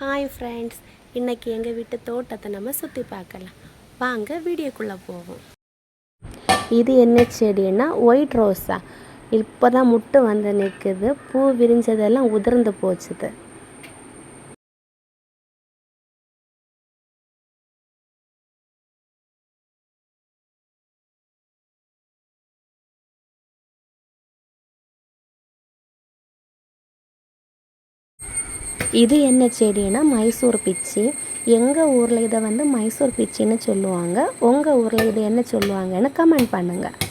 Hi friends இன்றைக்கி எங்கள் வீட்டு தோட்டத்தை நம்ம சுற்றி பார்க்கலாம். வாங்க வீடியோக்குள்ளே போவோம். இது என்ன செடின்னா ஒயிட் ரோஸா இப்போ தான் முட்டை வந்து நிற்குது பூ விரிஞ்சதெல்லாம் உதிர்ந்து போச்சுது. இது என்ன செடினா மைசூர் பிச்சி. எங்கள் ஊரில் இதை வந்து மைசூர் பிச்சின்னு சொல்லுவாங்க. உங்கள் ஊரில் இதை என்ன சொல்லுவாங்கன்னு கமெண்ட் பண்ணுங்கள்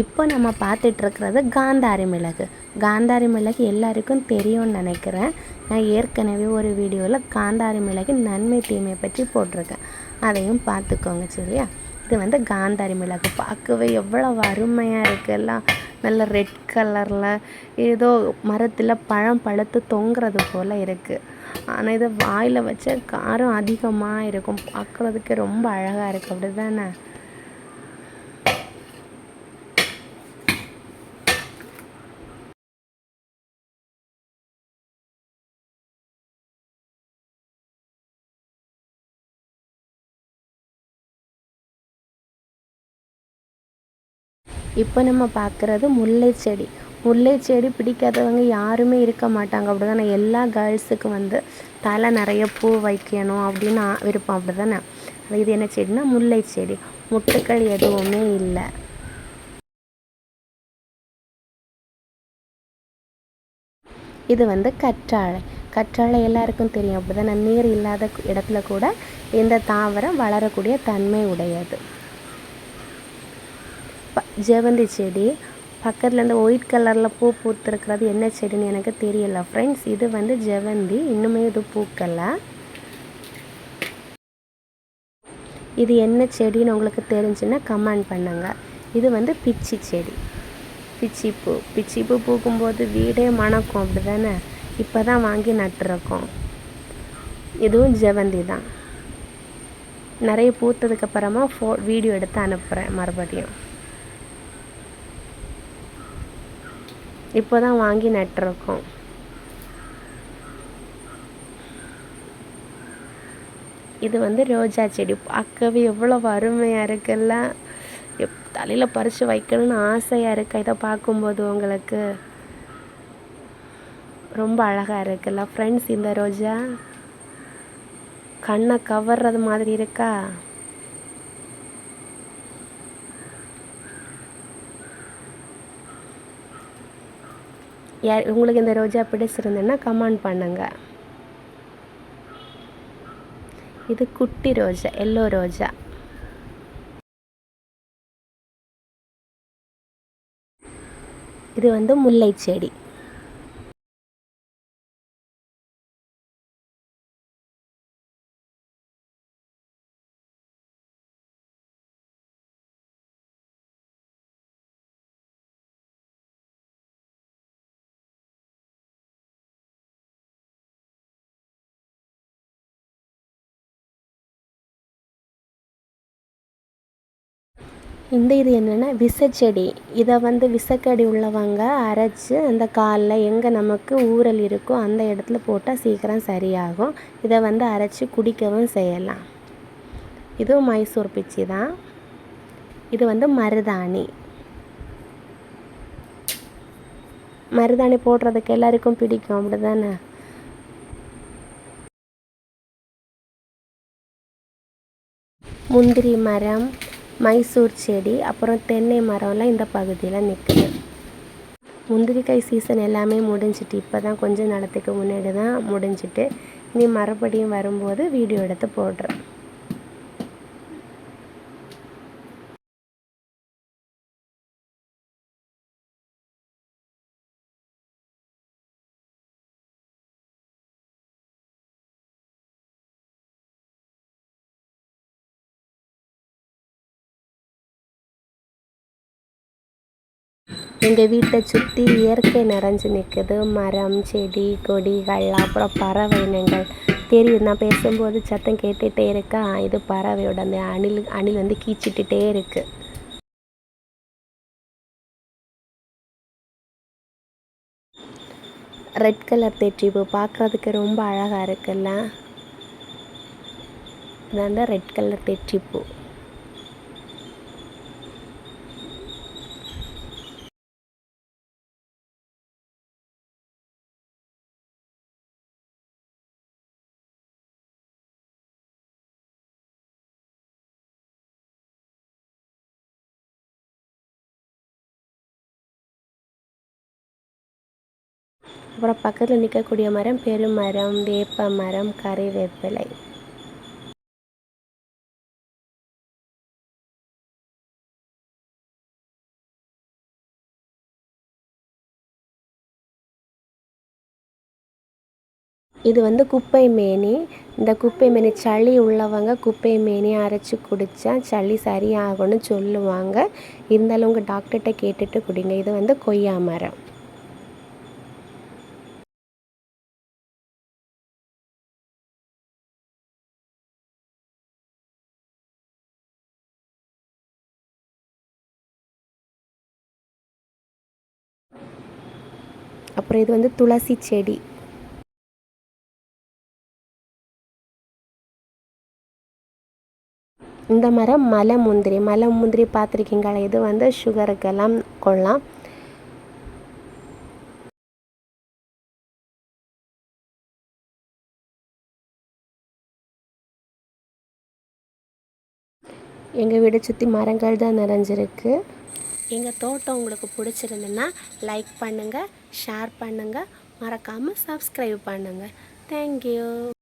இப்போ நம்ம பார்த்துட்ருக்கிறது காந்தாரி மிளகு. காந்தாரி மிளகு எல்லாருக்கும் தெரியும்னு நினைக்கிறேன். நான் ஏற்கனவே ஒரு வீடியோவில் காந்தாரி மிளகு நன்மை தீமை பற்றி போட்டிருக்கேன். அதையும் பார்த்துக்கோங்க சரியா? இது வந்து காந்தாரி மிளகு. பார்க்கவே எவ்வளோ அருமையாக இருக்குல்லாம் நல்ல ரெட் கலரில் ஏதோ மரத்தில் பழம் பழுத்து தொங்குறது போல் இருக்குது ஆனால் இதை வாயில் வச்ச காரம் அதிகமாக இருக்கும். பார்க்குறதுக்கு ரொம்ப அழகாக இருக்குது அப்படி தானே இப்போ நம்ம பார்க்குறது முல்லை செடி. முல்லை செடி பிடிக்காதவங்க யாருமே இருக்க மாட்டாங்க. அப்படி தானே எல்லா கேர்ள்ஸுக்கும் வந்து தலை நிறைய பூ வைக்கணும் அப்படின்னு விருப்பம். அப்படி தானே இது என்ன செடினா முல்லை செடி. முட்டுக்கள் எதுவுமே இல்லை. இது வந்து கற்றாழை. கற்றாழை எல்லாருக்கும் தெரியும். அப்படி தானே நீர் இல்லாத இடத்துல கூட இந்த தாவரம் வளரக்கூடிய தன்மை உடையது. ஜெவந்தி செடி. பக்கத்தில் இந்த ஒயிட் கலரில் பூ பூத்துருக்கிறது என்ன செடின்னு எனக்கு தெரியல ஃப்ரெண்ட்ஸ் இது வந்து ஜெவந்தி இன்னுமே இது பூக்கலை. இது என்ன செடின்னு உங்களுக்கு தெரிஞ்சுன்னா கமெண்ட் பண்ணுங்கள் இது வந்து பிச்சி செடி. பிச்சி பூ. பிச்சி பூ பூக்கும்போது வீடே மணக்கும் அப்படி தானே இப்போ தான் வாங்கி நட்டுருக்கோம். இதுவும் ஜெவந்தி தான். நிறைய பூத்ததுக்கப்புறமா ஃபோ வீடியோ எடுத்து அனுப்புகிறேன் மறுபடியும். இப்போ தான் வாங்கி நட்டுருக்கோம். இது வந்து ரோஜா செடி. பார்க்கவே எவ்வளோ அருமையாக இருக்குல்ல. எப் தலையில் பறித்து வைக்கணும்னு ஆசையாக இருக்கா? இதை பார்க்கும்போது உங்களுக்கு. ரொம்ப அழகாக இருக்குல்ல. ஃப்ரெண்ட்ஸ் இந்த ரோஜா. கண்ணை கவர்றது மாதிரி இருக்கா? யார் உங்களுக்கு இந்த ரோஜா பிடிச்சிருந்தேன்னா கமெண்ட் பண்ணுங்கள் இது குட்டி ரோஜா எல்லோ ரோஜா. இது வந்து முல்லை செடி இந்த இது என்னென்னா விசச்செடி. இதை வந்து விசக்கடி உள்ளவங்க அரைச்சி அந்த காலில் எங்கே நமக்கு ஊறல் இருக்கோ அந்த இடத்துல போட்டால் சீக்கிரம் சரியாகும். இதை வந்து அரைச்சி குடிக்கவும் செய்யலாம். இதுவும் மைசூர் பிச்சி தான். இது வந்து மருதாணி. மருதாணி போடுறதுக்கு எல்லாருக்கும் பிடிக்கும் அப்படி தானே முந்திரி மரம் மைசூர் செடி அப்புறம் தென்னை மரம்லாம் இந்த பகுதியில் நிற்குது முந்திரிக்காய் சீசன் எல்லாமே முடிஞ்சிட்டு இப்போ தான் கொஞ்சம் நிலத்துக்கு முன்னாடி தான் முடிஞ்சிட்டு இனி மறுபடியும் வரும்போது வீடியோ எடுத்து போடுறேன். எங்கள் வீட்டை சுற்றி இயற்கை நிறைஞ்சு நிற்குது மரம் செடி கொடிகள் அப்புறம் பறவை இனங்கள். தெரியுது நான் பேசும்போது சத்தம் கேட்டுகிட்டே இருக்கா? இது பறவையோட அந்த அணில் அணில் வந்து கீச்சிட்டுட்டே இருக்குது ரெட் கலர் தெற்றிப்பூ. பார்க்குறதுக்கு ரொம்ப அழகாக இருக்குல்ல? இது ரெட் கலர் தெற்றிப்பூ. அப்புறம் பக்கத்தில் நிற்கக்கூடிய மரம் பெருமரம் வேப்ப மரம் கறிவேப்பிலை இது வந்து குப்பை மேனி. இந்த குப்பை மேனி சளி உள்ளவங்க குப்பை மேனி அரைச்சி குடித்தா சளி சரியாகும்னு சொல்லுவாங்க. இருந்தாலும் உங்கள் டாக்டர்கிட்ட கேட்டுட்டு குடிங்க. இது வந்து கொய்யா மரம். அப்புறம் இது வந்து துளசி செடி. இந்த மரம் மலை முந்திரி. மலை முந்திரி பார்த்துருக்கீங்களா? இது வந்து சுகருக்கெல்லாம் கொள்ளலாம். எங்கள் வீடை சுற்றி மரங்கள் தான் நிறைஞ்சிருக்கு. எங்கள் தோட்டம் உங்களுக்கு பிடிச்சிருந்துன்னா லைக் பண்ணுங்கள் ஷேர் பண்ணுங்கள் மறக்காமல் சப்ஸ்கிரைப் பண்ணுங்கள் தேங்க்யூ